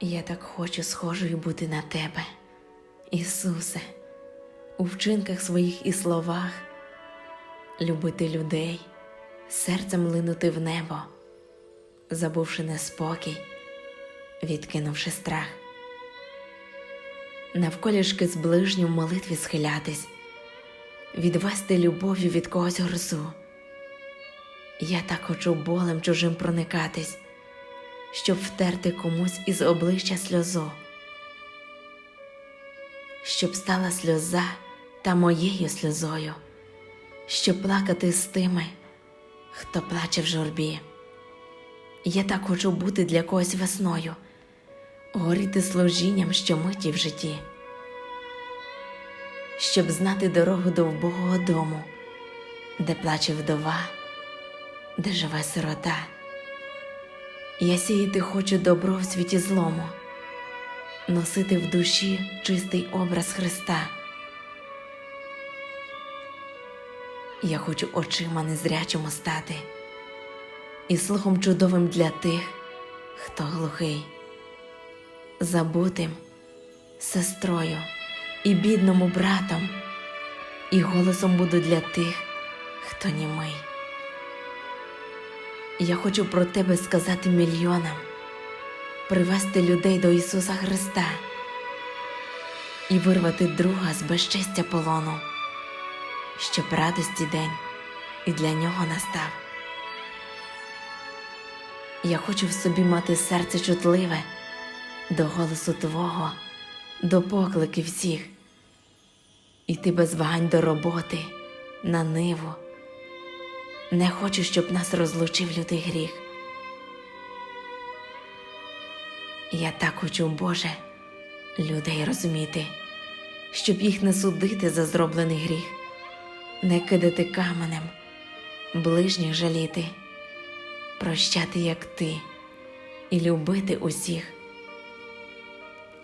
Я так хочу схожою бути на тебе, Ісусе, у вчинках своїх і словах, любити людей, серцем линути в небо, забувши неспокій, відкинувши страх, навколішки з ближнім в молитві схилятись, відвести любов'ю від когось грозу. Я так хочу болем чужим проникатись щоб втерти комусь із обличчя сльозу, щоб стала сльоза та моєю сльозою, щоб плакати з тими, хто плаче в журбі. Я так хочу бути для когось весною, горіти служінням щомиті в житті, щоб знати дорогу до вбогого дому, де плаче вдова, де живе сирота. Я сіяти хочу добро в світі злому, носити в душі чистий образ Христа. Я хочу очима незрячому стати і слухом чудовим для тих, хто глухий, забутим сестрою і бідному братом, і голосом буду для тих, хто німий. Я хочу про тебе сказати мільйонам, привести людей до Ісуса Христа і вирвати друга з безчестя полону, щоб радості день і для нього настав. Я хочу в собі мати серце чутливе до голосу Твого, до покликів всіх, іти без вагань до роботи, на ниву. Не хочу, щоб нас розлучив лютий гріх. Я так хочу, Боже, людей розуміти, щоб їх не судити за зроблений гріх, не кидати каменем, ближніх жаліти, прощати, як ти, і любити усіх.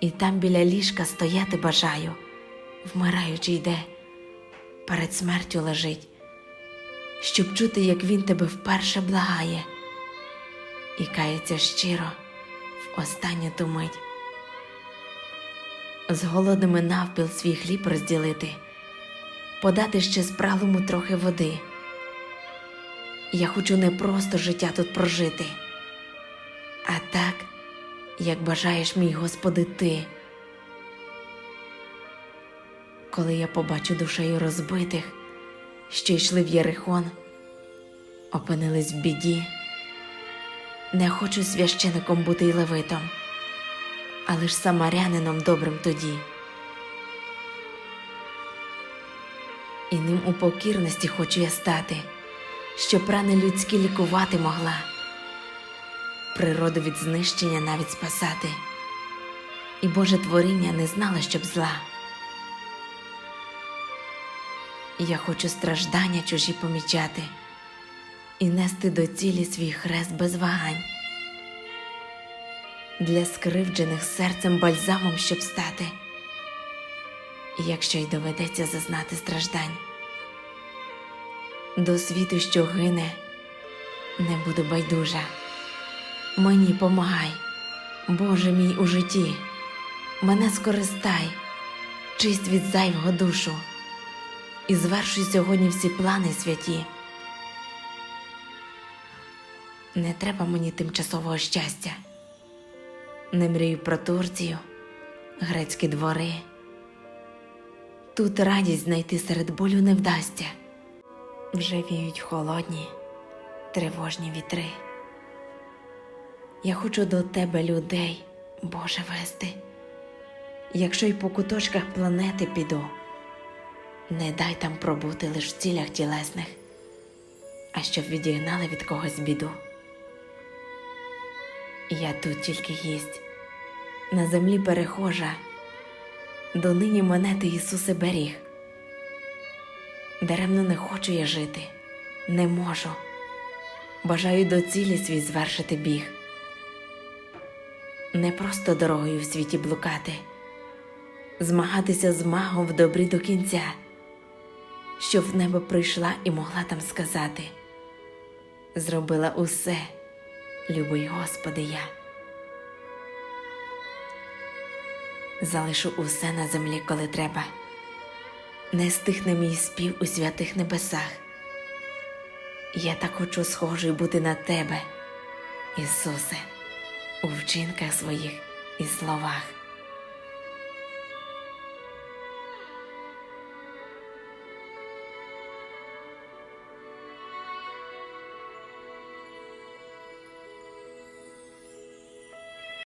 І там біля ліжка стояти бажаю, вмираючи йде, перед смертю лежить щоб чути, як він тебе вперше благає, і кається щиро в останню ту мить. З голодними навпіл свій хліб розділити, подати ще спралому трохи води. Я хочу не просто життя тут прожити, а так, як бажаєш, мій Господи, ти. Коли я побачу душею розбитих що йшли в Єрихон, опинились в біді. Не хочу священиком бути й левитом, але ж самарянином добрим тоді. І ним у покірності хочу я стати, щоб рани людські лікувати могла, природу від знищення навіть спасати, і Боже творіння не знало, щоб зла. Я хочу страждання чужі помічати і нести до цілі свій хрест без вагань. Для скривджених серцем бальзамом, щоб стати, якщо й доведеться зазнати страждань. До світу, що гине, не буду байдужа. Мені помагай, Боже мій у житті, мене скористай, чисть від зайвого душу і звершуй сьогодні всі плани святі. Не треба мені тимчасового щастя. Не мрію про Турцію, грецькі двори. Тут радість знайти серед болю не вдасться. Вже віють холодні, тривожні вітри. Я хочу до тебе людей, Боже, вести, якщо й по куточках планети піду не дай там пробути лиш в цілях тілесних, а щоб відігнали від когось біду. Я тут тільки гість, на землі перехожа, донині мене ти, Ісусе, беріг. Даремно не хочу я жити, не можу, бажаю до цілі свій звершити біг. Не просто дорогою в світі блукати, змагатися з магом в добрі до кінця що в небо прийшла і могла там сказати зробила усе, любий Господи, я. залишу усе на землі, коли треба. Не стихне мій спів у святих небесах. Я так хочу схожий бути на тебе, Ісусе, у вчинках своїх і словах.